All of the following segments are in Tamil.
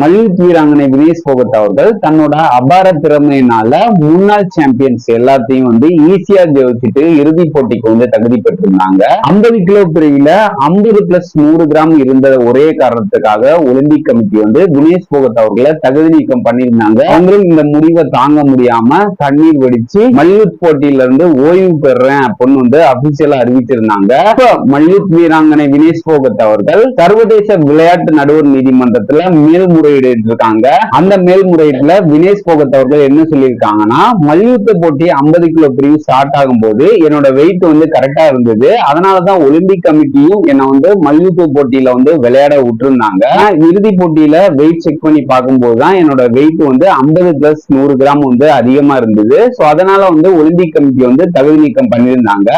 மல்யுத் வீராங்கனை வினேஷ் போகத் அவர்கள் தன்னோட அபார திறமையினால முன்னாள் சாம்பியன்ஸ் எல்லாத்தையும் வந்து ஈஸியா ஜெயிச்சுட்டு இறுதி போட்டிக்கு வந்து தகுதி பெற்றிருந்தாங்க. ஐம்பது கிலோ பிரிவுல ஐம்பது பிளஸ் நூறு கிராம் இருந்த ஒரே காரணத்துக்காக ஒலிம்பிக் கமிட்டி வந்து வினேஷ் போகத் அவர்களை தகுதி நீக்கம் பண்ணியிருந்தாங்க. அவங்களும் இந்த முடிவை தாங்க முடியாம தண்ணீர் வெடிச்சு மல்யுத் போட்டியில இருந்து ஓய்வு பெறேன் அப்படின்னு வந்து அபிஷியலா அறிவிச்சிருந்தாங்க. மல்யுத் வீராங்கனை வினேஷ் போகத் அவர்கள் சர்வதேச விளையாட்டு நடுவர் நீதிமன்றத்துல மேல்முறையீடு இருக்காங்க அந்த மேல்முறையீட்டுல வினேஷ் போகத் அவர்கள் என்ன சொல்லியிருக்காங்கன்னா மல்யுத்த போட்டி 50 கிலோ பிரிவு ஸ்டார்ட் ஆகும்போது என்னோட வெயிட் வந்து கரெக்டா இருந்தது. அதனாலதான் ஒலிம்பிக் கமிட்டியும் என்னை வந்து மல்யுத்த போட்டியில வந்து விளையாட விட்டுருந்தாங்க. இறுதி போட்டியில வெயிட் செக் பண்ணி பார்க்கும்போது தான் என்னோட வெயிட் வந்து 50 பிளஸ் நூறு கிராம் வந்து அதிகமா இருந்தது. சோ அதனால வந்து ஒலிம்பிக் கமிட்டி வந்து தகுதி நீக்கம் பண்ணியிருந்தாங்க.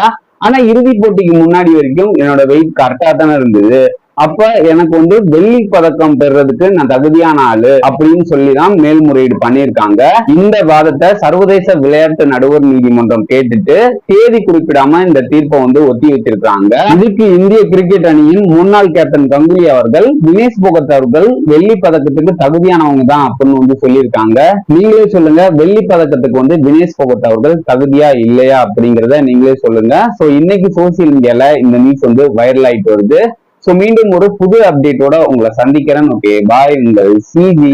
ஆனா இறுதி போட்டிக்கு முன்னாடி வரைக்கும் என்னோட வெயிட் கரெக்டா தானே இருந்தது. அப்ப எனக்கு வந்து வெள்ளி பதக்கம் பெறுறதுக்கு நான் தகுதியான ஆளு அப்படின்னு சொல்லி தான் மேல்முறையீடு பண்ணியிருக்காங்க. இந்த வாதத்தை சர்வதேச விளையாட்டு நடுவர் நீதிமன்றம் கேட்டுட்டு தேதி குறிப்பிடாம இந்த தீர்ப்பை வந்து ஒத்தி வச்சிருக்காங்க இதுக்கு இந்திய கிரிக்கெட் அணியின் முன்னாள் கேப்டன் கங்குலி அவர்கள் தினேஷ் போகத் அவர்கள் வெள்ளி பதக்கத்துக்கு தகுதியானவங்க தான் அப்படின்னு வந்து சொல்லியிருக்காங்க. நீங்களே சொல்லுங்க வெள்ளி பதக்கத்துக்கு வந்து தினேஷ் போகத் அவர்கள் தகுதியா இல்லையா அப்படிங்கறத நீங்களே சொல்லுங்க. சோ இன்னைக்கு சோசியல் மீடியால இந்த நியூஸ் வந்து வைரல் ஆயிட்டு வருது. சோ மீண்டும் ஒரு புது அப்டேட்டோட உங்களை சந்திக்கிறேன் ஓகே பாய் உங்கள் சிஜி